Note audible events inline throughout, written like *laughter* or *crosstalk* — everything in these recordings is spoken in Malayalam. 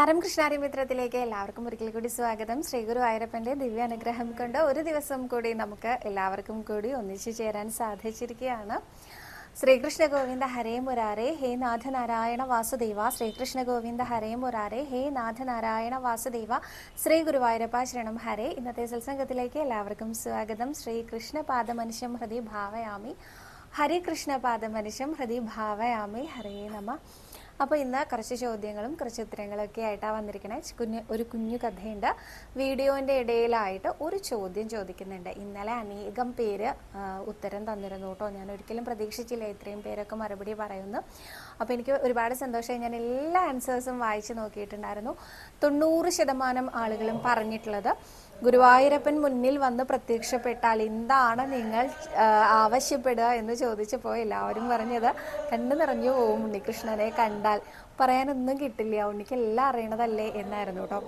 നമസ്കാരം. കൃഷ്ണാരി മിത്രത്തിലേക്ക് എല്ലാവർക്കും ഒരിക്കൽ കൂടി സ്വാഗതം. ശ്രീഗുരു ആയിരപ്പന്റെ ദിവ്യ അനുഗ്രഹം കൊണ്ട് ഒരു ദിവസം കൂടി നമുക്ക് എല്ലാവർക്കും കൂടി ഒന്നിച്ചു ചേരാൻ സാധിച്ചിരിക്കുകയാണ്. ശ്രീകൃഷ്ണ ഗോവിന്ദ ഹരേ മുരാരേ ഹേ നാഥ നാരായണ വാസുദേവ ശ്രീകൃഷ്ണ ഗോവിന്ദ ഹരേ മുരാരേ ഹേ നാഥ നാരായണ വാസുദേവ. ശ്രീ ഗുരുവായൂരപ്പ ശരണം ഹരേ. ഇന്നത്തെ സത്സംഗത്തിലേക്ക് എല്ലാവർക്കും സ്വാഗതം. ശ്രീകൃഷ്ണ പാദമനുഷ്യം ഹൃദി ഭാവയാമി ഹരികൃഷ്ണ പാദമനുഷ്യം ഹൃദി ഭാവയാമി ഹരേ നമ. അപ്പോൾ ഇന്ന് കുറച്ച് ചോദ്യങ്ങളും കുറച്ച് ഉത്തരങ്ങളൊക്കെ ആയിട്ടാണ് വന്നിരിക്കുന്നത് കുഞ്ഞു ഒരു കുഞ്ഞു കഥയുണ്ട്. വീഡിയോന്റെ ഇടയിലായിട്ട് ഒരു ചോദ്യം ചോദിക്കുന്നുണ്ട്. ഇന്നലെ അനേകം പേര് ഉത്തരം തന്നിരുന്നു കേട്ടോ. ഞാൻ ഒരിക്കലും പ്രതീക്ഷിച്ചില്ല ഇത്രയും പേരൊക്കെ മറുപടി പറയുന്നു അപ്പോൾ എനിക്ക് ഒരുപാട് സന്തോഷമായി. ഞാൻ എല്ലാ ആൻസേഴ്സും വായിച്ച് നോക്കിയിട്ടുണ്ടായിരുന്നു. തൊണ്ണൂറ് ശതമാനം ആളുകളും പറഞ്ഞിട്ടുള്ളത് ഗുരുവായൂരപ്പൻ മുന്നിൽ വന്ന് പ്രത്യക്ഷപ്പെട്ടാൽ എന്താണ് നിങ്ങൾ ആവശ്യപ്പെടുക എന്ന് ചോദിച്ചപ്പോൾ എല്ലാവരും പറഞ്ഞത് കണ്ണു നിറഞ്ഞു പോവും ഉണ്ണികൃഷ്ണനെ കണ്ടാൽ. പറയാനൊന്നും കിട്ടില്ല ഉണ്ണിക്ക് എല്ലാം അറിയണതല്ലേ എന്നായിരുന്നു കേട്ടോ.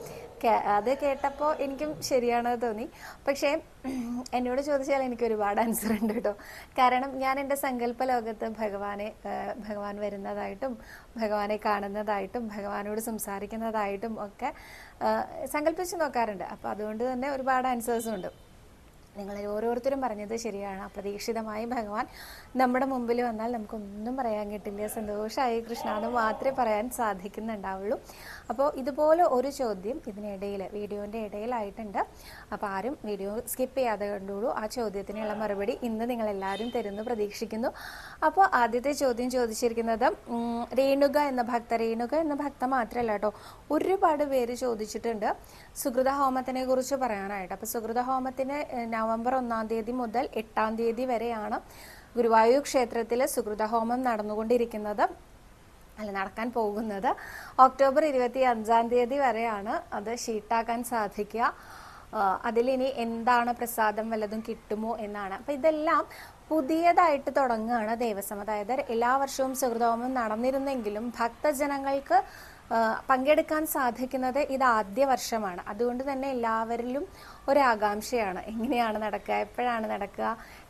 അത് കേട്ടപ്പോൾ എനിക്കും ശരിയാണ് തോന്നി. പക്ഷേ *clears throat* എന്നോട് ചോദിച്ചാൽ എനിക്ക് ഒരുപാട് ആൻസർ ഉണ്ട് കേട്ടോ. കാരണം ഞാൻ എന്റെ സങ്കല്പ ലോകത്ത് ഭഗവാനെ ഭഗവാൻ വരുന്നതായിട്ടും ഭഗവാനെ കാണുന്നതായിട്ടും ഭഗവാനോട് സംസാരിക്കുന്നതായിട്ടും ഒക്കെ സങ്കല്പിച്ച് നോക്കാറുണ്ട്. അപ്പോൾ അതുകൊണ്ട് തന്നെ ഒരുപാട് ആൻസേഴ്സും ഉണ്ട്. നിങ്ങൾ ഓരോരുത്തരും പറഞ്ഞത് ശരിയാണ്. അപ്രതീക്ഷിതമായി ഭഗവാൻ നമ്മുടെ മുമ്പിൽ വന്നാൽ നമുക്കൊന്നും പറയാൻ കിട്ടില്ല. സന്തോഷമായി കൃഷ്ണ എന്ന് മാത്രമേ പറയാൻ സാധിക്കുന്നുണ്ടാവുള്ളൂ. അപ്പോൾ ഇതുപോലെ ഒരു ചോദ്യം ഇതിനിടയിൽ വീഡിയോന്റെ ഇടയിലായിട്ടുണ്ട്. അപ്പോൾ ആരും വീഡിയോ സ്കിപ്പ് ചെയ്യാതെ കണ്ടുള്ളൂ ആ ചോദ്യത്തിനുള്ള മറുപടി ഇന്ന് നിങ്ങൾ എല്ലാവരും തരുന്നു പ്രതീക്ഷിക്കുന്നു. അപ്പോൾ ആദ്യത്തെ ചോദ്യം ചോദിച്ചിരിക്കുന്നത് രേണുക എന്ന ഭക്ത രേണുക എന്ന ഭക്ത മാത്രമല്ല കേട്ടോ ഒരുപാട് പേര് ചോദിച്ചിട്ടുണ്ട്. സുഹൃത ഹോമത്തിനെ കുറിച്ച് പറയാനായിട്ട്. അപ്പോൾ സുഹൃത ഹോമത്തിന് നവംബർ ഒന്നാം തീയതി മുതൽ എട്ടാം തീയതി വരെയാണ് ഗുരുവായൂർ ക്ഷേത്രത്തിൽ സുഹൃത ഹോമം നടന്നുകൊണ്ടിരിക്കുന്നത്. അല്ല നടക്കാൻ പോകുന്നത്. ഒക്ടോബർ ഇരുപത്തി അഞ്ചാം തീയതി വരെയാണ് അത് ഷീട്ടാക്കാൻ സാധിക്കുക. അതിലിനി എന്താണ് പ്രസാദം വല്ലതും കിട്ടുമോ എന്നാണ്. അപ്പം ഇതെല്ലാം പുതിയതായിട്ട് തുടങ്ങുകയാണ് ദേവസ്വം. അതായത് എല്ലാ വർഷവും സുഹൃതോമം നടന്നിരുന്നെങ്കിലും ഭക്തജനങ്ങൾക്ക് പങ്കെടുക്കാൻ സാധിക്കുന്നത് ഇത് ആദ്യ വർഷമാണ്. അതുകൊണ്ട് തന്നെ എല്ലാവരിലും ഒരാകാംക്ഷയാണ് എങ്ങനെയാണ് നടക്കുക? എപ്പോഴാണ് നടക്കുക?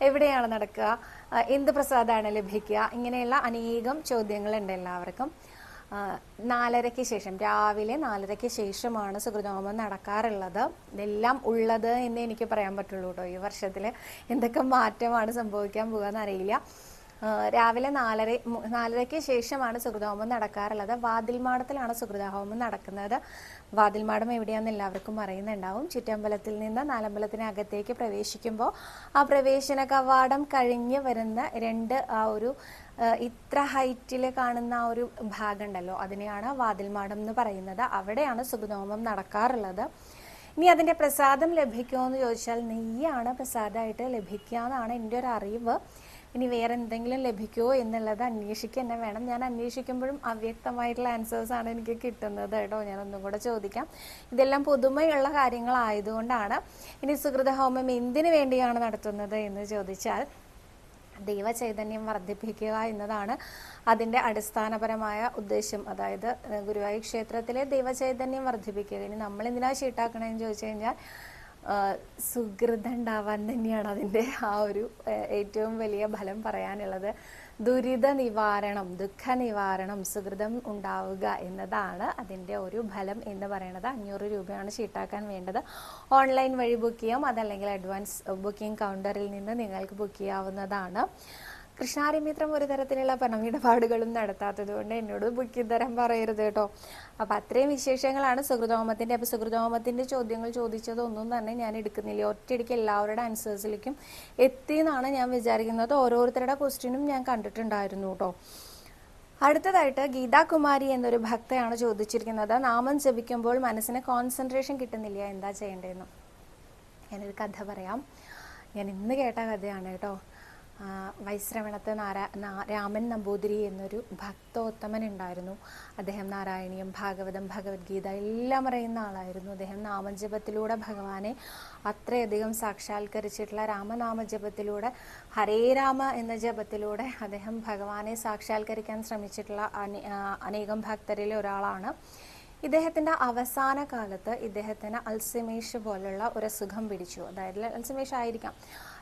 എവിടെയാണ് നടക്കുക? എന്ത് പ്രസാദമാണ് ലഭിക്കുക? ഇങ്ങനെയുള്ള അനേകം ചോദ്യങ്ങളുണ്ട് എല്ലാവർക്കും. നാലരയ്ക്ക് ശേഷം രാവിലെ നാലരയ്ക്ക് ശേഷമാണ് സുഹൃതോമം നടക്കാറുള്ളത്. ഇതെല്ലാം ഉള്ളത് എന്ന് എനിക്ക് പറയാൻ പറ്റുള്ളൂ കേട്ടോ ഈ വർഷത്തിൽ എന്തൊക്കെ മാറ്റമാണ് സംഭവിക്കാൻ പോകുക ആഹ് രാവിലെ നാലര നാലരയ്ക്ക് ശേഷമാണ് സുഹൃതഹോമം നടക്കാറുള്ളത്. വാതിൽമാടത്തിലാണ് സുഹൃതഹോമം നടക്കുന്നത്. വാതിൽമാടം എവിടെയാണെന്ന് എല്ലാവർക്കും അറിയുന്നുണ്ടാവും. ചുറ്റമ്പലത്തിൽ നിന്ന് നാലമ്പലത്തിനകത്തേക്ക് പ്രവേശിക്കുമ്പോൾ ആ പ്രവേശന കവാടം കഴിഞ്ഞ് വരുന്ന രണ്ട് ആ ഒരു ഇത്ര ഹൈറ്റിൽ കാണുന്ന ആ ഒരു ഭാഗം ഉണ്ടല്ലോ അതിനെയാണ് വാതിൽമാടം എന്ന് പറയുന്നത്. അവിടെയാണ് സുഗതഹോമം നടക്കാറുള്ളത്. ഇനി അതിന്റെ പ്രസാദം ലഭിക്കുമോ എന്ന് ചോദിച്ചാൽ നെയ്യാണ് പ്രസാദമായിട്ട് ലഭിക്കുക എന്നാണ് എന്റെ ഒരു അറിവ്. ഇനി വേറെ എന്തെങ്കിലും ലഭിക്കുമോ എന്നുള്ളത് അന്വേഷിക്കുക തന്നെ വേണം. ഞാൻ അന്വേഷിക്കുമ്പോഴും അവ്യക്തമായിട്ടുള്ള ആൻസേഴ്സ് ആണ് എനിക്ക് കിട്ടുന്നത് കേട്ടോ. ഞാൻ ഒന്നും കൂടെ ചോദിക്കാം. ഇതെല്ലാം പുതുമയുള്ള കാര്യങ്ങളായതുകൊണ്ടാണ് ഇനി സുഹൃത ഹോമം എന്തിനു വേണ്ടിയാണ് നടത്തുന്നത് എന്ന് ചോദിച്ചാൽ ദൈവചൈതന്യം വർദ്ധിപ്പിക്കുക എന്നതാണ് അതിന്റെ അടിസ്ഥാനപരമായ ഉദ്ദേശം. അതായത് ഗുരുവായൂർ ക്ഷേത്രത്തിലെ ദൈവചൈതന്യം വർദ്ധിപ്പിക്കുക. ഇനി നമ്മൾ എന്തിനാ ചീട്ടാക്കണമെന്ന് ചോദിച്ചു കഴിഞ്ഞാൽ സുഹൃതം ഉണ്ടാവാൻ തന്നെയാണ് അതിന്റെ ആ ഒരു ഏറ്റവും വലിയ ഫലം പറയാനുള്ളത്. ദുരിത നിവാരണം ദുഃഖ നിവാരണം സുഹൃതം ഉണ്ടാവുക എന്നതാണ് അതിന്റെ ഒരു ഫലം എന്ന് പറയുന്നത്. അഞ്ഞൂറ് രൂപയാണ് ഷീട്ടാക്കാൻ വേണ്ടത്. ഓൺലൈൻ വഴി ബുക്ക് ചെയ്യാം. അതല്ലെങ്കിൽ അഡ്വാൻസ് ബുക്കിംഗ് കൗണ്ടറിൽ നിന്ന് നിങ്ങൾക്ക് ബുക്ക് ചെയ്യാവുന്നതാണ്. കൃഷ്ണാരിമിത്രം ഒരു തരത്തിലുള്ള പണമിടപാടുകളും നടത്താത്തത് കൊണ്ട് എന്നോട് ബുക്കിംഗ് തരാൻ പറയരുത് കേട്ടോ. അപ്പം അത്രയും വിശേഷങ്ങളാണ് സുഹൃതോമത്തിന്റെ അപ്പോൾ സുഹൃതോമത്തിന്റെ ചോദ്യങ്ങൾ ചോദിച്ചതൊന്നും തന്നെ ഞാൻ എടുക്കുന്നില്ല. ഒറ്റയടിക്ക് എല്ലാവരുടെ ആൻസേഴ്സിലേക്കും എത്തി എന്നാണ് ഞാൻ വിചാരിക്കുന്നത്. ഓരോരുത്തരുടെ ക്വസ്റ്റ്യനും ഞാൻ കണ്ടിട്ടുണ്ടായിരുന്നു കേട്ടോ. അടുത്തതായിട്ട് ഗീതാകുമാരി എന്നൊരു ഭക്തയാണ് ചോദിച്ചിരിക്കുന്നത്. നാമം ജപിക്കുമ്പോൾ മനസ്സിന് കോൺസെൻട്രേഷൻ കിട്ടുന്നില്ല. എന്താ ചെയ്യേണ്ടതെന്ന്? ഞാനൊരു കഥ പറയാം. ഞാൻ ഇന്ന് കേട്ട കഥയാണ് കേട്ടോ. വൈശ്രവണത്ത് നാരാ രാമൻ നമ്പൂതിരി എന്നൊരു ഭക്തോത്തമൻ ഉണ്ടായിരുന്നു. അദ്ദേഹം നാരായണീയം ഭാഗവതം ഭഗവത്ഗീത എല്ലാം അറിയുന്ന ആളായിരുന്നു. അദ്ദേഹം നാമജപത്തിലൂടെ ഭഗവാനെ അത്രയധികം സാക്ഷാത്കരിച്ചിട്ടുള്ള രാമനാമജപത്തിലൂടെ ഹരേ രാമ എന്ന ജപത്തിലൂടെ അദ്ദേഹം ഭഗവാനെ സാക്ഷാത്കരിക്കാൻ ശ്രമിച്ചിട്ടുള്ള അനേകം ഭക്തരിലെ ഒരാളാണ്. ഇദ്ദേഹത്തിന്റെ അവസാന കാലത്ത് ഇദ്ദേഹത്തിന് അൽസിമേഷ് പോലുള്ള ഒരു സുഖം പിടിച്ചു. അതായത് അൽസിമേഷ് ആയിരിക്കാം.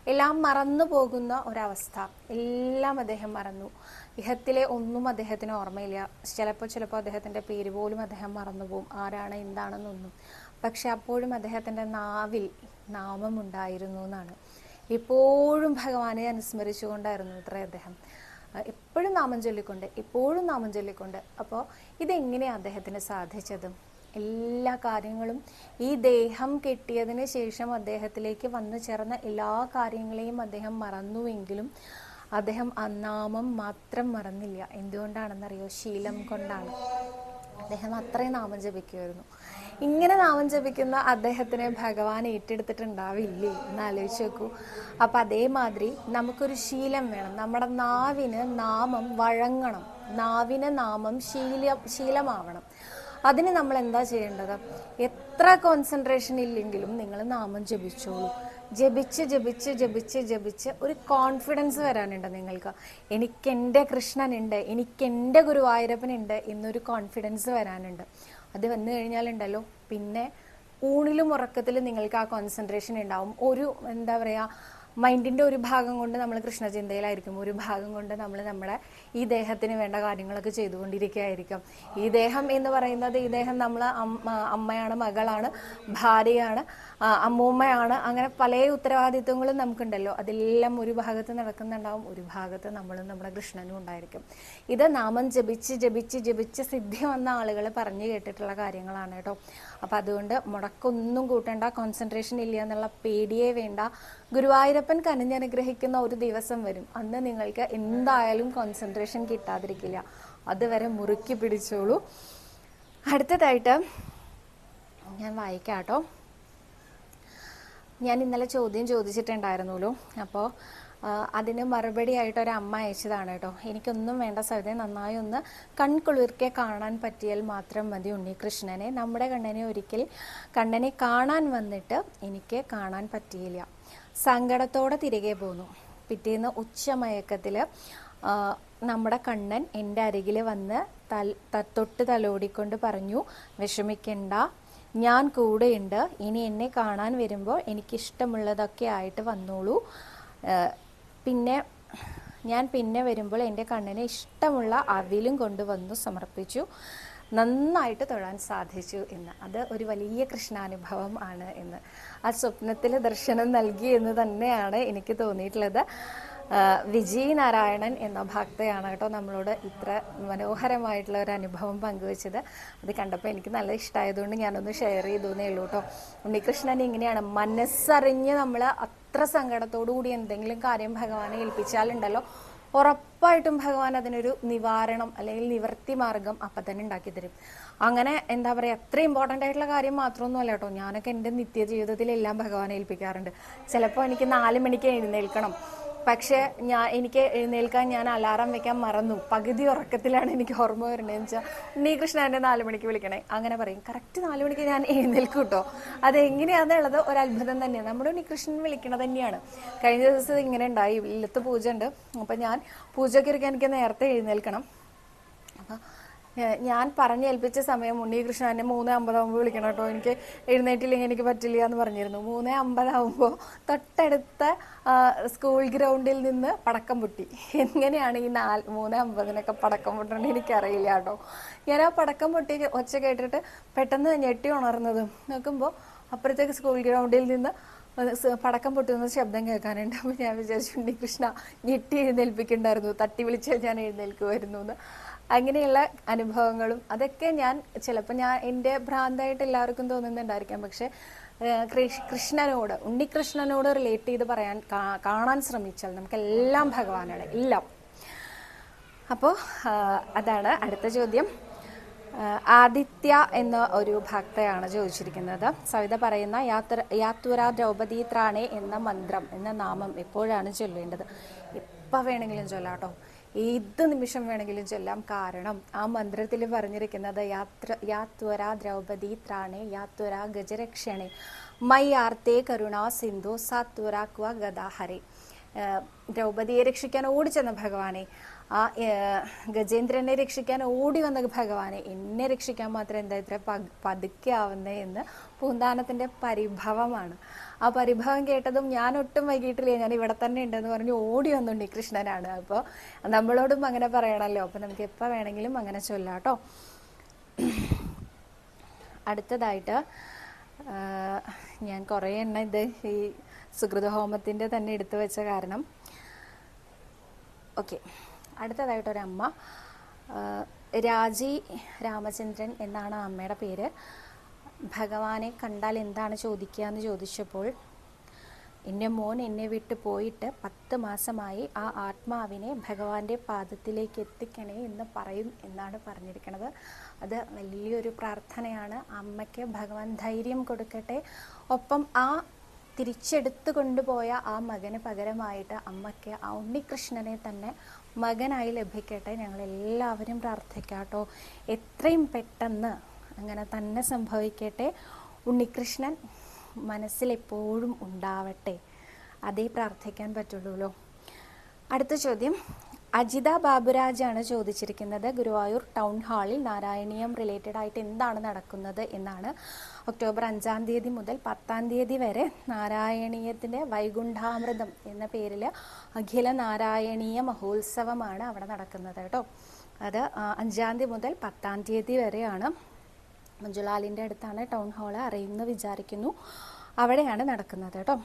എല്ലാം മറന്നു പോകുന്ന ഒരവസ്ഥ. എല്ലാം അദ്ദേഹം മറന്നു. ഇഹത്തിലെ ഒന്നും അദ്ദേഹത്തിന് ഓർമ്മയില്ല. ചിലപ്പോൾ ചിലപ്പോൾ അദ്ദേഹത്തിന്റെ പേര് പോലും അദ്ദേഹം മറന്നുപോകും ആരാണ് എന്താണെന്നൊന്നും. പക്ഷെ അപ്പോഴും അദ്ദേഹത്തിന്റെ നാവിൽ നാമമുണ്ടായിരുന്നു എന്നാണ്. എപ്പോഴും ഭഗവാനെ അനുസ്മരിച്ചുകൊണ്ടായിരുന്നു ഇത്രേ അദ്ദേഹം. എപ്പോഴും നാമം ചൊല്ലിക്കൊണ്ട് എപ്പോഴും നാമം ചൊല്ലിക്കൊണ്ട്. അപ്പോൾ ഇതെങ്ങനെയാണ് അദ്ദേഹത്തിന് സാധിച്ചത്? എല്ലാ കാര്യങ്ങളും ഈ ദേഹം കെട്ടിയതിന് ശേഷം അദ്ദേഹത്തിലേക്ക് വന്നു ചേർന്ന എല്ലാ കാര്യങ്ങളെയും അദ്ദേഹം മറന്നുവെങ്കിലും അദ്ദേഹം അന്നാമം മാത്രം മറന്നില്ല. എന്തുകൊണ്ടാണെന്നറിയോ? ശീലം കൊണ്ടാണ്. അദ്ദേഹം അത്രയും നാമം ജപിക്കുമായിരുന്നു. ഇങ്ങനെ നാമം ജപിക്കുന്ന അദ്ദേഹത്തിനെ ഭഗവാൻ ഏറ്റെടുത്തിട്ടുണ്ടാവില്ലേ? എന്ന് ആലോചിച്ച് നോക്കൂ. അപ്പം അതേമാതിരി നമുക്കൊരു ശീലം വേണം. നമ്മുടെ നാവിന് നാമം വഴങ്ങണം. നാവിന് നാമം ശീല ശീലമാവണം. അതിന് നമ്മൾ എന്താ ചെയ്യേണ്ടത്? എത്ര കോൺസെൻട്രേഷൻ ഇല്ലെങ്കിലും നിങ്ങൾ നാമം ജപിച്ചോളൂ. ജപിച്ച് ജപിച്ച് ജപിച്ച് ജപിച്ച് ഒരു കോൺഫിഡൻസ് വരാനുണ്ട് നിങ്ങൾക്ക്. എനിക്ക് എന്റെ കൃഷ്ണനുണ്ട് എനിക്ക് എന്റെ ഗുരുവായൂരപ്പനുണ്ട് എന്നൊരു കോൺഫിഡൻസ് വരാനുണ്ട്. അത് വന്നു കഴിഞ്ഞാലുണ്ടല്ലോ പിന്നെ ഊണിലും ഉറക്കത്തിലും നിങ്ങൾക്ക് ആ കോൺസെൻട്രേഷൻ ഉണ്ടാവും. ഒരു എന്താ പറയുക മൈൻഡിന്റെ ഒരു ഭാഗം കൊണ്ട് നമ്മൾ കൃഷ്ണചിന്തയിലായിരിക്കും. ഒരു ഭാഗം കൊണ്ട് നമ്മൾ നമ്മുടെ ഈ ദേഹത്തിന് വേണ്ട കാര്യങ്ങളൊക്കെ ചെയ്തുകൊണ്ടിരിക്കുകയായിരിക്കും. ഈ ദേഹം എന്ന് പറയുന്നത് ഈ ദേഹം നമ്മൾ അമ്മയാണ് മകളാണ് ഭാര്യയാണ് അമ്മൂമ്മയാണ്. അങ്ങനെ പല ഉത്തരവാദിത്വങ്ങളും നമുക്കുണ്ടല്ലോ. അതെല്ലാം ഒരു ഭാഗത്ത് നടക്കുന്നുണ്ടാവും. ഒരു ഭാഗത്ത് നമ്മളും നമ്മുടെ കൃഷ്ണനും ഉണ്ടായിരിക്കും. ഇത് നാമം ജപിച്ച് ജപിച്ച് ജപിച്ച് സിദ്ധി വന്ന ആളുകൾ പറഞ്ഞു കേട്ടിട്ടുള്ള കാര്യങ്ങളാണ് കേട്ടോ. അപ്പം അതുകൊണ്ട് മുടക്കൊന്നും കൂട്ടേണ്ട കോൺസെൻട്രേഷൻ ഇല്ല എന്നുള്ള പേടിയേ വേണ്ട. ഗുരുവായൂരപ്പൻ കനിഞ്ഞനുഗ്രഹിക്കുന്ന ഒരു ദിവസം വരും. അന്ന് നിങ്ങൾക്ക് എന്തായാലും കോൺസെൻട്രേഷൻ കിട്ടാതിരിക്കില്ല. അതുവരെ മുറുക്കി പിടിച്ചോളൂ. അടുത്തതായിട്ട് ഞാൻ വായിക്കാം കേട്ടോ ഞാൻ ഇന്നലെ ചോദ്യം ചോദിച്ചിട്ടുണ്ടായിരുന്നല്ലോ. അപ്പോൾ അതിന് മറുപടി ആയിട്ട് ഒരു അമ്മ അയച്ചതാണ് കേട്ടോ. എനിക്കൊന്നും വേണ്ട സവിതയെ നന്നായി ഒന്ന് കൺകുളിർക്കെ കാണാൻ പറ്റിയാൽ മാത്രം മതി ഉണ്ണികൃഷ്ണനെ. നമ്മുടെ കണ്ണനെ ഒരിക്കൽ കണ്ണനെ കാണാൻ വന്നിട്ട് എനിക്ക് കാണാൻ പറ്റിയില്ല. സങ്കടത്തോടെ തിരികെ പോന്നു. പിറ്റേന്ന് ഉച്ചമയക്കത്തിൽ നമ്മുടെ കണ്ണൻ എന്റെ അരികിൽ വന്ന് തൽ തൊട്ട് തലോടിക്കൊണ്ട് പറഞ്ഞു വിഷമിക്കണ്ട ഞാൻ കൂടെയുണ്ട്. ഇനി എന്നെ കാണാൻ വരുമ്പോൾ എനിക്കിഷ്ടമുള്ളതൊക്കെ ആയിട്ട് വന്നോളൂ. പിന്നെ ഞാൻ പിന്നെ വരുമ്പോൾ എന്റെ കണ്ണിന് ഇഷ്ടമുള്ള അവിലും കൊണ്ടുവന്നു സമർപ്പിച്ചു. നന്നായിട്ട് തൊഴാൻ സാധിച്ചു എന്ന്. അത് ഒരു വലിയ കൃഷ്ണാനുഭവം ആണ് എന്ന്. ആ സ്വപ്നത്തിൽ ദർശനം നൽകി എന്ന് തന്നെയാണ് എനിക്ക് തോന്നിയിട്ടുള്ളത്. വിജയ് നാരായണൻ എന്ന ഭക്തയാണ് കേട്ടോ നമ്മളോട് ഇത്ര മനോഹരമായിട്ടുള്ള ഒരു അനുഭവം പങ്കുവച്ചത്. അത് കണ്ടപ്പോൾ എനിക്ക് നല്ല ഇഷ്ടമായതുകൊണ്ട് ഞാനൊന്ന് ഷെയർ ചെയ്തു എന്നേ ഉള്ളൂ കേട്ടോ. ഉണ്ണികൃഷ്ണൻ ഇങ്ങനെയാണ് മനസ്സറിഞ്ഞ് നമ്മൾ അത്ര സങ്കടത്തോടു കൂടി എന്തെങ്കിലും കാര്യം ഭഗവാനെ ഏൽപ്പിച്ചാലുണ്ടല്ലോ. ഉറപ്പായിട്ടും ഭഗവാൻ അതിനൊരു നിവാരണം അല്ലെങ്കിൽ നിവർത്തി മാർഗം അപ്പം തന്നെ ഉണ്ടാക്കി തരും. അങ്ങനെ എന്താ പറയുക അത്ര ഇമ്പോർട്ടന്റ് ആയിട്ടുള്ള കാര്യം മാത്രമൊന്നുമല്ല കേട്ടോ. ഞാനൊക്കെ എന്റെ നിത്യ ജീവിതത്തിലെല്ലാം ഭഗവാനെ ഏൽപ്പിക്കാറുണ്ട്. ചിലപ്പോൾ എനിക്ക് നാല് മണിക്ക് എഴുന്നേൽക്കണം. പക്ഷേ ഞാൻ എനിക്ക് എഴുന്നേൽക്കാൻ ഞാൻ അലാറം വെക്കാൻ മറന്നു. പകുതി ഉറക്കത്തിലാണ് എനിക്ക് ഓർമ്മ വരണതെന്ന് വെച്ചാൽ ഉണ്ണികൃഷ്ണ എന്നെ നാല് മണിക്ക് വിളിക്കണേ. അങ്ങനെ പറയും. കറക്റ്റ് നാല് മണിക്ക് ഞാൻ എഴുന്നേൽക്കും കേട്ടോ. അത് എങ്ങനെയാണെന്നുള്ളത് ഒരു അത്ഭുതം തന്നെയാണ്. നമ്മുടെ ഉണ്ണികൃഷ്ണൻ വിളിക്കണത് തന്നെയാണ്. കഴിഞ്ഞ ദിവസം ഇങ്ങനെ ഉണ്ടായി. ഇല്ലത്ത് പൂജ ഉണ്ട് അപ്പം ഞാൻ പൂജയ്ക്ക് ഇരിക്കാൻ എനിക്ക് നേരത്തെ എഴുന്നേൽക്കണം. അപ്പം ഞാൻ പറഞ്ഞേൽപ്പിച്ച സമയം ഉണ്ണികൃഷ്ണൻ എന്നെ മൂന്ന് അമ്പതാകുമ്പോൾ വിളിക്കണം കേട്ടോ. എനിക്ക് എഴുന്നേറ്റില്ലെങ്കിൽ എനിക്ക് പറ്റില്ല എന്ന് പറഞ്ഞിരുന്നു. മൂന്ന് അമ്പതാകുമ്പോൾ തൊട്ടടുത്ത സ്കൂൾ ഗ്രൗണ്ടിൽ നിന്ന് പടക്കം പൊട്ടി. എങ്ങനെയാണ് ഈ നാല് മൂന്ന് അമ്പതിനൊക്കെ പടക്കം പൊട്ടേണ്ടത് എനിക്കറിയില്ല കേട്ടോ. ഞാൻ ആ പടക്കം പൊട്ടി ഒച്ച കേട്ടിട്ട് പെട്ടെന്ന് ഞെട്ടി ഉണർന്നത് നോക്കുമ്പോൾ അപ്പുറത്തേക്ക് സ്കൂൾ ഗ്രൗണ്ടിൽ നിന്ന് പടക്കം പൊട്ടുന്ന ശബ്ദം കേൾക്കാനുണ്ട്. അപ്പോൾ ഞാൻ വിചാരിച്ചു ഉണ്ണികൃഷ്ണ ഞെട്ടി എഴുന്നേൽപ്പിക്കണ്ടായിരുന്നു. തട്ടി വിളിച്ചാൽ ഞാൻ എഴുന്നേൽക്കുമായിരുന്നു എന്ന്. അങ്ങനെയുള്ള അനുഭവങ്ങളും അതൊക്കെ ഞാൻ ചിലപ്പോൾ ഞാൻ എന്റെ ഭ്രാന്തായിട്ട് എല്ലാവർക്കും തോന്നുന്നുണ്ടായിരിക്കാം. പക്ഷെ കൃഷ്ണനോട് ഉണ്ണികൃഷ്ണനോട് റിലേറ്റ് ചെയ്ത് പറയാൻ കാണാൻ ശ്രമിച്ചാൽ നമുക്കെല്ലാം ഭഗവാനാണ് എല്ലാം. അപ്പോൾ അതാണ് അടുത്ത ചോദ്യം. ആദിത്യ എന്ന ഒരു ഭക്തയാണ് ചോദിച്ചിരിക്കുന്നത്. സവിത പറയുന്ന യാത്ര യാത്വര ദ്രൗപദി ത്രാണേ എന്ന മന്ത്രം എന്ന നാമം എപ്പോഴാണ് ചൊല്ലേണ്ടത്? എപ്പോൾ വേണമെങ്കിലും ചൊല്ലാട്ടോ ഏത് നിമിഷം വേണമെങ്കിലും ചൊല്ലാം. കാരണം ആ മന്ത്രത്തിൽ പറഞ്ഞിരിക്കുന്നത് യാത്ര യാത്വര ദ്രൗപദി ത്രാണേ യാത്വര ഗജരക്ഷണേ. മൈ ആർത്തേ കരുണ സിന്ധു സാത്വര ക്വ ഗദാഹരേ ദ്രൗപദിയെ രക്ഷിക്കാൻ ഓടിച്ചെന്ന ഭഗവാനെ. ആ ഗജേന്ദ്രനെ രക്ഷിക്കാൻ ഓടി വന്ന ഭഗവാനെ. എന്നെ രക്ഷിക്കാൻ മാത്രം എന്താ ഇത്ര പതുക്കെ ആവുന്നേ എന്ന് പൂന്താനത്തിന്റെ പരിഭവമാണ്. ആ പരിഭവം കേട്ടതും ഞാൻ ഒട്ടും വൈകിട്ടില്ല. ഞാൻ ഇവിടെ തന്നെ ഉണ്ടെന്ന് പറഞ്ഞ് ഓടി വന്നു ഉണ്ണികൃഷ്ണനാണ് അപ്പോൾ നമ്മളോടും അങ്ങനെ പറയണല്ലോ. അപ്പൊ നമുക്ക് എപ്പോൾ വേണമെങ്കിലും അങ്ങനെ ചൊല്ലാട്ടോ അടുത്തതായിട്ട് ഞാൻ കുറേ എണ്ണം ഇത് ഈ സുഹൃത ഹോമത്തിന്റെ തന്നെ എടുത്തു വെച്ച കാരണം. ഓക്കെ. അടുത്തതായിട്ട് ഒരമ്മ ആ, രാജി രാമചന്ദ്രൻ എന്നാണ് അമ്മയുടെ പേര്. ഭഗവാനെ കണ്ടാൽ എന്താണ് ചോദിക്കുക എന്ന് ചോദിച്ചപ്പോൾ എന്റെ മോൻ എന്നെ വിട്ട് പോയിട്ട് പത്ത് മാസമായി ആ ആത്മാവിനെ ഭഗവാന്റെ പാദത്തിലേക്ക് എത്തിക്കണേ എന്ന് പറയും എന്നാണ് പറഞ്ഞിരിക്കുന്നത് അത് വലിയൊരു പ്രാർത്ഥനയാണ്. അമ്മയ്ക്ക് ഭഗവാൻ ധൈര്യം കൊടുക്കട്ടെ. ഒപ്പം ആ തിരിച്ചെടുത്തു കൊണ്ടുപോയ ആ മകന് പകരമായിട്ട് അമ്മയ്ക്ക് ആ ഉണ്ണികൃഷ്ണനെ തന്നെ മകനായി ലഭിക്കട്ടെ. ഞങ്ങൾ എല്ലാവരും പ്രാർത്ഥിക്കാം കേട്ടോ. എത്രയും പെട്ടെന്ന് അങ്ങനെ തന്നെ സംഭവിക്കട്ടെ. ഉണ്ണികൃഷ്ണൻ മനസ്സിലെപ്പോഴും ഉണ്ടാവട്ടെ. അതേ പ്രാർത്ഥിക്കാൻ പറ്റുള്ളൂല്ലോ അടുത്ത ചോദ്യം. അജിത ബാബുരാജാണ് ചോദിച്ചിരിക്കുന്നത്. ഗുരുവായൂർ ടൗൺ ഹാളിൽ നാരായണീയം റിലേറ്റഡ് ആയിട്ട് എന്താണ് നടക്കുന്നത് എന്നാണ്. ഒക്ടോബർ അഞ്ചാം തീയതി മുതൽ പത്താം തീയതി വരെ നാരായണീയത്തിന്റെ വൈകുണ്ഠാമൃതം എന്ന പേരിൽ അഖില നാരായണീയ മഹോത്സവമാണ് അവിടെ നടക്കുന്നത് കേട്ടോ. അത് അഞ്ചാം തീയതി മുതൽ പത്താം തീയതി വരെയാണ്. മഞ്ജുലാലിന്റെ അടുത്താണ് ടൗൺ ഹാൾ അറിയുന്നു വിചാരിക്കുന്നു. അവിടെയാണ് നടക്കുന്നത് കേട്ടോ.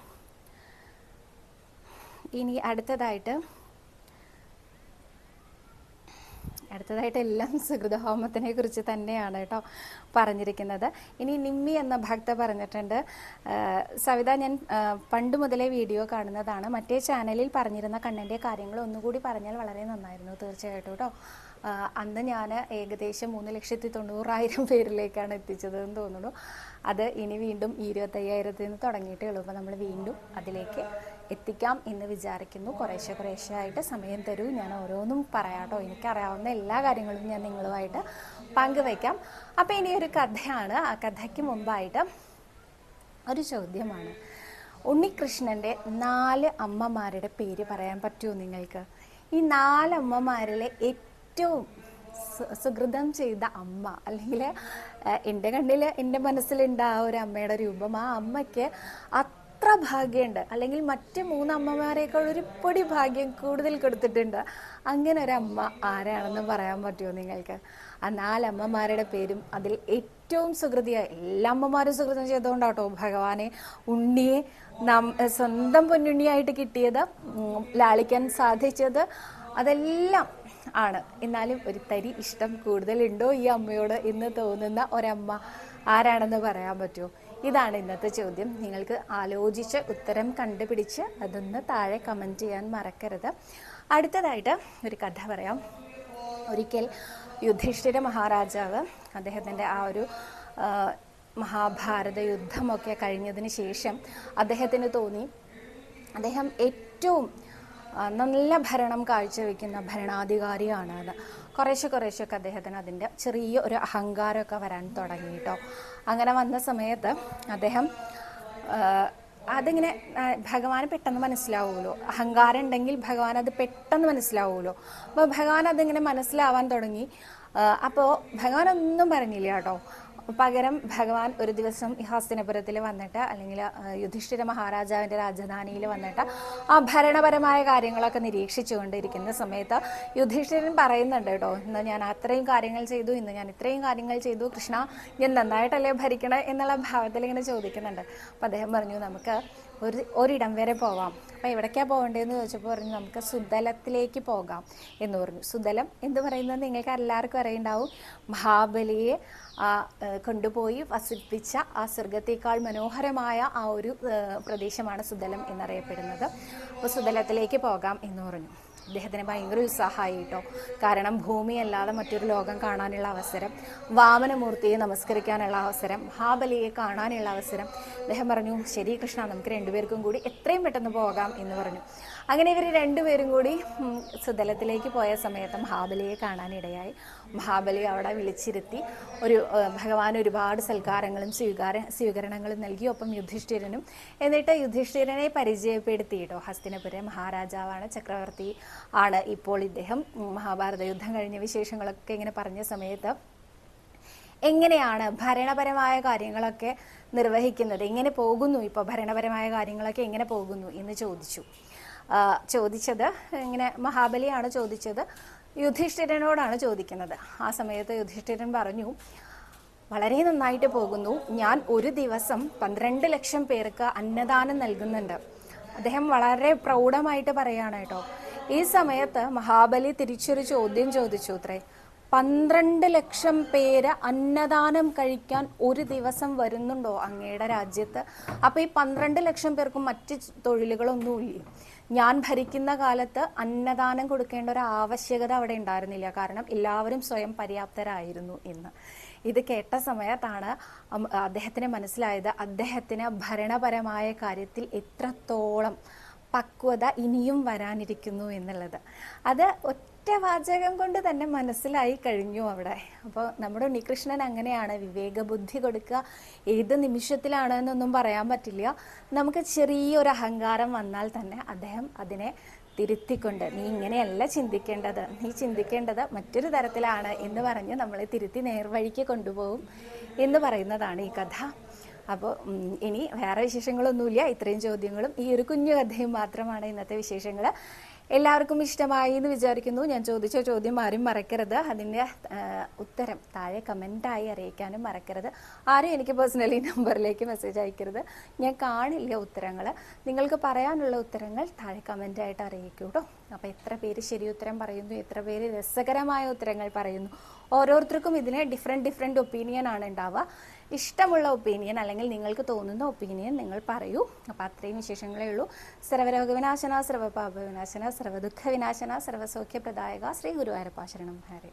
ഇനി അടുത്തതായിട്ട് അടുത്തതായിട്ട് എല്ലാം സുഹൃതഹോമത്തിനെ കുറിച്ച് തന്നെയാണ് കേട്ടോ പറഞ്ഞിരിക്കുന്നത്. ഇനി നിമ്മി എന്ന ഭക്ത പറഞ്ഞിട്ടുണ്ട്. സവിത ഞാൻ പണ്ട് മുതലേ വീഡിയോ കാണുന്നതാണ്. മറ്റേ ചാനലിൽ പറഞ്ഞിരുന്ന കണ്ണന്റെ കാര്യങ്ങൾ ഒന്നുകൂടി പറഞ്ഞാൽ വളരെ നന്നായിരുന്നു തീർച്ചയായിട്ടും കേട്ടോ. അന്ന് ഞാൻ ഏകദേശം മൂന്ന് ലക്ഷത്തി തൊണ്ണൂറായിരം പേരിലേക്കാണ് എത്തിച്ചതെന്ന് തോന്നുന്നു. അത് ഇനി വീണ്ടും ഇരുപത്തയ്യായിരത്തിൽ നിന്ന് തുടങ്ങിയിട്ടേ ഉള്ളൂ അപ്പോൾ നമ്മൾ വീണ്ടും അതിലേക്ക് എത്തിക്കാം എന്ന് വിചാരിക്കുന്നു. കുറേശ്ശെ കുറേശ്ശെ ആയിട്ട് സമയം തരൂ. ഞാൻ ഓരോന്നും പറയാട്ടോ. എനിക്കറിയാവുന്ന എല്ലാ കാര്യങ്ങളും ഞാൻ നിങ്ങളുമായിട്ട് പങ്കുവയ്ക്കാം. അപ്പോൾ ഇനി ഒരു കഥയാണ്. ആ കഥയ്ക്ക് മുമ്പായിട്ട് ഒരു ചോദ്യമാണ്. ഉണ്ണികൃഷ്ണന്റെ നാല് അമ്മമാരുടെ പേര് പറയാൻ പറ്റുമോ നിങ്ങൾക്ക്? ഈ നാല് അമ്മമാരിലെ ഏറ്റവും സുഹൃതം ചെയ്ത അമ്മ. അല്ലെങ്കിൽ എന്റെ കണ്ണിൽ എന്റെ മനസ്സിലുണ്ട് ആ ഒരു അമ്മയുടെ രൂപം. ആ അമ്മയ്ക്ക് അത്ര ഭാഗ്യമുണ്ട് അല്ലെങ്കിൽ മറ്റ് മൂന്ന് അമ്മമാരെക്കാൾ ഒരു പൊടി ഭാഗ്യം കൂടുതൽ കൊടുത്തിട്ടുണ്ട്. അങ്ങനെ ഒരു അമ്മ ആരാണെന്ന് പറയാൻ പറ്റുമോ നിങ്ങൾക്ക്? ആ നാലമ്മമാരുടെ പേരും അതിൽ ഏറ്റവും സുഹൃതിയായ എല്ലാ അമ്മമാരും സുഹൃതം ചെയ്തുകൊണ്ടാട്ടോ ഭഗവാനെ ഉണ്ണിയെ നം സ്വന്തം പൊന്നുണ്ണിയായിട്ട് കിട്ടിയത് ലാളിക്കാൻ സാധിച്ചത്. അതെല്ലാം ആണ്. എന്നാലും ഒരു തരി ഇഷ്ടം കൂടുതലുണ്ടോ ഈ അമ്മയോട് എന്ന് തോന്നുന്ന ഒരമ്മ? ആരാണെന്ന് പറയാൻ പറ്റുമോ? ഇതാണ് ഇന്നത്തെ ചോദ്യം. നിങ്ങൾക്ക് ആലോചിച്ച് ഉത്തരം കണ്ടുപിടിച്ച് അതൊന്ന് താഴെ കമന്റ് ചെയ്യാൻ മറക്കരുത്. അടുത്തതായിട്ട് ഒരു കഥ പറയാം. ഒരിക്കൽ യുധിഷ്ഠിര മഹാരാജാവ് അദ്ദേഹത്തിന്റെ ആ ഒരു മഹാഭാരത യുദ്ധമൊക്കെ കഴിഞ്ഞതിന് ശേഷം അദ്ദേഹത്തിന് തോന്നി അദ്ദേഹം ഏറ്റവും നല്ല ഭരണം കാഴ്ചവെക്കുന്ന ഭരണാധികാരിയാണ് അത് കുറേശ്ശെ കുറേശ്ശെയൊക്കെ അദ്ദേഹത്തിന് അതിന്റെ ചെറിയ ഒരു അഹങ്കാരമൊക്കെ വരാൻ തുടങ്ങി കേട്ടോ അങ്ങനെ വന്ന സമയത്ത് അദ്ദേഹം അതിങ്ങനെ ഭഗവാൻ പെട്ടെന്ന് മനസ്സിലാവുമല്ലോ. അഹങ്കാരം ഉണ്ടെങ്കിൽ ഭഗവാൻ അത് പെട്ടെന്ന് മനസ്സിലാവുമല്ലോ. അപ്പോൾ ഭഗവാൻ അതിങ്ങനെ മനസ്സിലാവാൻ തുടങ്ങി. അപ്പോൾ ഭഗവാൻ ഒന്നും പറഞ്ഞില്ല കേട്ടോ. പകരം ഭഗവാൻ ഒരു ദിവസം ഹസ്തിനപുരത്തിൽ വന്നിട്ട് അല്ലെങ്കിൽ യുധിഷ്ഠിര മഹാരാജാവിന്റെ രാജധാനിയിൽ വന്നിട്ട് ആ ഭരണപരമായ കാര്യങ്ങളൊക്കെ നിരീക്ഷിച്ചുകൊണ്ടിരിക്കുന്ന സമയത്ത് യുധിഷ്ഠിരൻ പറയുന്നുണ്ട് കേട്ടോ ഇന്ന് ഞാൻ അത്രയും കാര്യങ്ങൾ ചെയ്തു ഇന്ന് ഞാൻ ഇത്രയും കാര്യങ്ങൾ ചെയ്തു കൃഷ്ണ ഞാൻ നന്നായിട്ടല്ലേ ഭരിക്കണേ? എന്നുള്ള ഭാവത്തിൽ ഇങ്ങനെ ചോദിക്കുന്നുണ്ട്. അപ്പം അദ്ദേഹം പറഞ്ഞു നമുക്ക് ഒരു ഒരിടം വരെ പോവാം. അപ്പം എവിടേക്കാണ് പോകേണ്ടതെന്ന് ചോദിച്ചപ്പോൾ പറഞ്ഞു നമുക്ക് സുതലത്തിലേക്ക് പോകാം എന്ന് പറഞ്ഞു. സുതലം എന്ന് പറയുന്നത് നിങ്ങൾക്ക് എല്ലാവർക്കും അറിയുണ്ടാവും. മഹാബലിയെ കൊണ്ടുപോയി വസിപ്പിച്ച ആ സ്വർഗത്തേക്കാൾ മനോഹരമായ ആ ഒരു പ്രദേശമാണ് സുതലം എന്നറിയപ്പെടുന്നത്. അപ്പോൾ സുതലത്തിലേക്ക് പോകാം എന്ന് പറഞ്ഞു. അദ്ദേഹത്തിന് ഭയങ്കര ഉത്സാഹമായി കേട്ടോ കാരണം ഭൂമിയല്ലാതെ മറ്റൊരു ലോകം കാണാനുള്ള അവസരം വാമനമൂർത്തിയെ നമസ്കരിക്കാനുള്ള അവസരം മഹാബലിയെ കാണാനുള്ള അവസരം. അദ്ദേഹം പറഞ്ഞു ശരി കൃഷ്ണ നമുക്ക് രണ്ടുപേർക്കും കൂടി എത്രയും പെട്ടെന്ന് പോകാം എന്ന് പറഞ്ഞു. അങ്ങനെ ഇവർ രണ്ടുപേരും കൂടി സുതലത്തിലേക്ക് പോയ സമയത്ത് മഹാബലിയെ കാണാനിടയായി. മഹാബലി അവിടെ വിളിച്ചിരുത്തി ഒരു ഭഗവാൻ ഒരുപാട് സൽക്കാരങ്ങളും സ്വീകാര സ്വീകരണങ്ങളും നൽകി ഒപ്പം യുധിഷ്ഠിരനും. എന്നിട്ട് യുധിഷ്ഠിരനെ പരിചയപ്പെടുത്തിയിട്ടോ ഹസ്തിനപുര മഹാരാജാവാണ് ചക്രവർത്തി ആണ് ഇപ്പോൾ ഇദ്ദേഹം. മഹാഭാരത യുദ്ധം കഴിഞ്ഞ വിശേഷങ്ങളൊക്കെ ഇങ്ങനെ പറഞ്ഞ സമയത്ത് എങ്ങനെയാണ് ഭരണപരമായ കാര്യങ്ങളൊക്കെ നിർവഹിക്കുന്നത്? എങ്ങനെ പോകുന്നു? ഇപ്പോൾ ഭരണപരമായ കാര്യങ്ങളൊക്കെ എങ്ങനെ പോകുന്നു? എന്ന് ചോദിച്ചു. ചോദിച്ചത്. ഇങ്ങനെ മഹാബലിയാണ് ചോദിച്ചത്. യുധിഷ്ഠിരനോടാണ് ചോദിക്കുന്നത്. ആ സമയത്ത് യുധിഷ്ഠിരൻ പറഞ്ഞു വളരെ നന്നായിട്ട് പോകുന്നു. ഞാൻ ഒരു ദിവസം പന്ത്രണ്ട് ലക്ഷം പേർക്ക് അന്നദാനം നൽകുന്നുണ്ട്. അദ്ദേഹം വളരെ പ്രൗഢമായിട്ട് പറയാണ് കേട്ടോ. ഈ സമയത്ത് മഹാബലി തിരിച്ചൊരു ചോദ്യം ചോദിച്ചു അത്രേ പന്ത്രണ്ട് ലക്ഷം പേര് അന്നദാനം കഴിക്കാൻ ഒരു ദിവസം വരുന്നുണ്ടോ അങ്ങയുടെ രാജ്യത്ത്? അപ്പൊ ഈ പന്ത്രണ്ട് ലക്ഷം പേർക്കും മറ്റ് തൊഴിലുകളൊന്നുമില്ലേ? ഞാൻ ഭരിക്കുന്ന കാലത്ത് അന്നദാനം കൊടുക്കേണ്ട ഒരു ആവശ്യകത അവിടെ ഉണ്ടായിരുന്നില്ല. കാരണം എല്ലാവരും സ്വയം പര്യാപ്തരായിരുന്നു എന്ന്. ഇത് കേട്ട സമയത്താണ് അദ്ദേഹത്തിന് മനസ്സിലായത് അദ്ദേഹത്തിന് ഭരണപരമായ കാര്യത്തിൽ എത്രത്തോളം പക്വത ഇനിയും വരാനിരിക്കുന്നു എന്നുള്ളത്. അത് ഒറ്റ വാചകം കൊണ്ട് തന്നെ മനസ്സിലായി കഴിഞ്ഞു അവിടെ. അപ്പോൾ നമ്മുടെ ഉണ്ണികൃഷ്ണൻ അങ്ങനെയാണ്. വിവേക ബുദ്ധി കൊടുക്കുക. ഏത് നിമിഷത്തിലാണ് എന്നൊന്നും പറയാൻ പറ്റില്ല. നമുക്ക് ചെറിയൊരു അഹങ്കാരം വന്നാൽ തന്നെ അദ്ദേഹം അതിനെ തിരുത്തിക്കൊണ്ട് നീ ഇങ്ങനെയല്ല ചിന്തിക്കേണ്ടത്. നീ ചിന്തിക്കേണ്ടത് മറ്റൊരു തരത്തിലാണ് എന്ന് പറഞ്ഞ് നമ്മളെ തിരുത്തി നേർവഴിക്ക് കൊണ്ടുപോകും എന്ന് പറയുന്നതാണ് ഈ കഥ. അപ്പോൾ ഇനി വേറെ വിശേഷങ്ങളൊന്നുമില്ല. ഇത്രയും ചോദ്യങ്ങളും ഈ ഒരു കുഞ്ഞു കഥയും മാത്രമാണ് ഇന്നത്തെ വിശേഷങ്ങൾ എല്ലാവർക്കും ഇഷ്ടമായി എന്ന് വിചാരിക്കുന്നു. ഞാൻ ചോദിച്ച ചോദ്യം ആരും മറക്കരുത്. അതിന്റെ ഉത്തരം താഴെ കമന്റായി അറിയിക്കാനും മറക്കരുത്. ആരും എനിക്ക് പേഴ്സണലി നമ്പറിലേക്ക് മെസ്സേജ് അയക്കരുത്. ഞാൻ കാണില്ല ഉത്തരങ്ങൾ നിങ്ങൾക്ക് പറയാനുള്ള ഉത്തരങ്ങൾ താഴെ കമന്റായിട്ട് അറിയിക്കൂ കേട്ടോ അപ്പോൾ എത്ര പേര് ശരി ഉത്തരം പറയുന്നു എത്ര പേര് രസകരമായ ഉത്തരങ്ങൾ പറയുന്നു. ഓരോരുത്തർക്കും ഇതിന് ഡിഫറെന്റ് ഡിഫറെന്റ് ഒപ്പീനിയൻ ആണ് ഉണ്ടാവുക. ഇഷ്ടമുള്ള ഒപ്പീനിയൻ അല്ലെങ്കിൽ നിങ്ങൾക്ക് തോന്നുന്ന ഒപ്പീനിയൻ നിങ്ങൾ പറയൂ. അപ്പോൾ അത്രയും വിശേഷങ്ങളേ ഉള്ളൂ. സർവരോഗവിനാശന സർവപാപവിനാശന സർവദുഃഖ വിനാശന സർവസൗഖ്യപ്രദായക ശ്രീ ഗുരുവായൂരപ്പ ശരണം ഹരേ.